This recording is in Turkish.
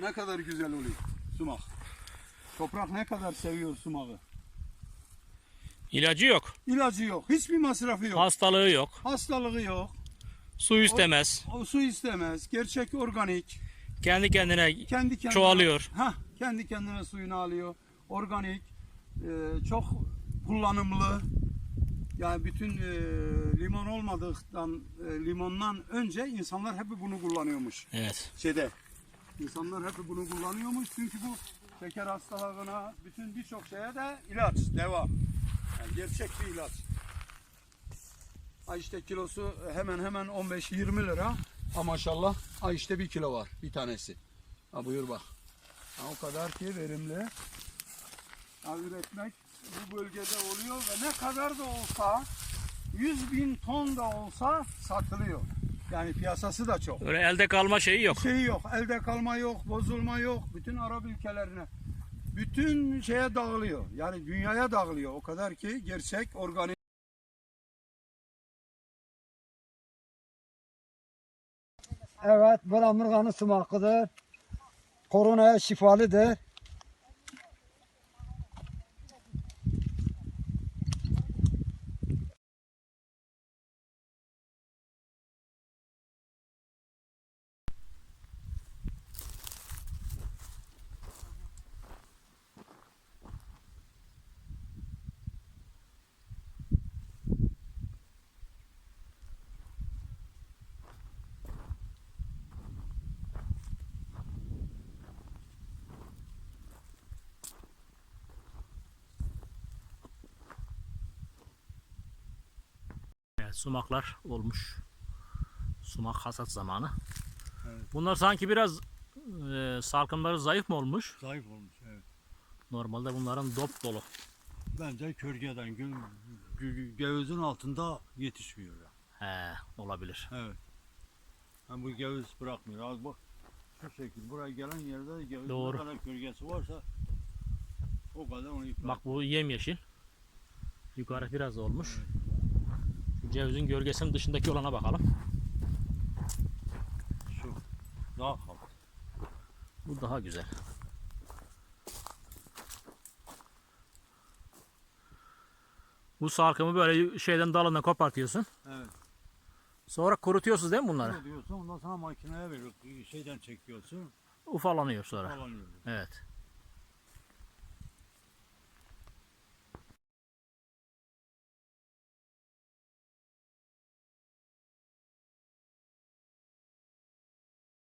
ne kadar güzel oluyor sumak. Toprak ne kadar seviyor sumağı. İlacı yok. İlacı yok. Hiçbir masrafı yok. Hastalığı yok. Hastalığı yok. Su istemez. O su istemez. Gerçek organik. Kendi kendine Kendi kendine Çoğalıyor. Ha, kendi kendine suyunu alıyor. Organik. e, çok kullanımlı. Yani bütün e, limon olmadıktan e, limondan önce insanlar hep bunu kullanıyormuş. Evet. Şeyde. İnsanlar hep bunu kullanıyormuş çünkü bu şeker hastalığına, bütün birçok şeye de ilaç, devam. Yani gerçek bir ilaç. Ay işte kilosu hemen hemen 15-20 lira. Ha maşallah ay işte bir kilo var bir tanesi. Ha buyur bak. Ha, o kadar ki verimli. Ha, üretmek bu bölgede oluyor ve ne kadar da olsa 100 bin ton da olsa satılıyor. Yani piyasası da çok. Öyle elde kalma şeyi yok. Şey yok, elde kalma yok, bozulma yok. Bütün Arap ülkelerine, bütün şeye dağılıyor. Yani dünyaya dağılıyor. O kadar ki gerçek, organik. Evet, bu Amurgan'ın sumakıdır. Koronaya şifalıdır. Evet, sumaklar olmuş. Sumak hasat zamanı. Evet. Bunlar sanki biraz e, salkımları zayıf mı olmuş? Zayıf olmuş evet. Normalde bunların dop dolu. Bence kölgeden gün gö- gövüzün altında yetişmiyor ya. He, olabilir. Evet. Ha, bu göğüs bırakmıyor. Az bak şu şekil buraya gelen yerde gövüzün Doğru. ne kadar gölgesi varsa o kadar onu yıprar. Bak bu yemyeşil. Yukarı biraz olmuş. Şu Cevizin gölgesinin dışındaki olana bakalım. şu daha kalın. Bu daha güzel. Bu salkımı böyle şeyden dalından kopartıyorsun. Evet. Sonra kurutuyorsunuz değil mi bunları? Ne diyorsun ondan sonra makineye veriyor. Şeyden çekiyorsun. Ufalanıyor sonra. Falanıyor. Evet.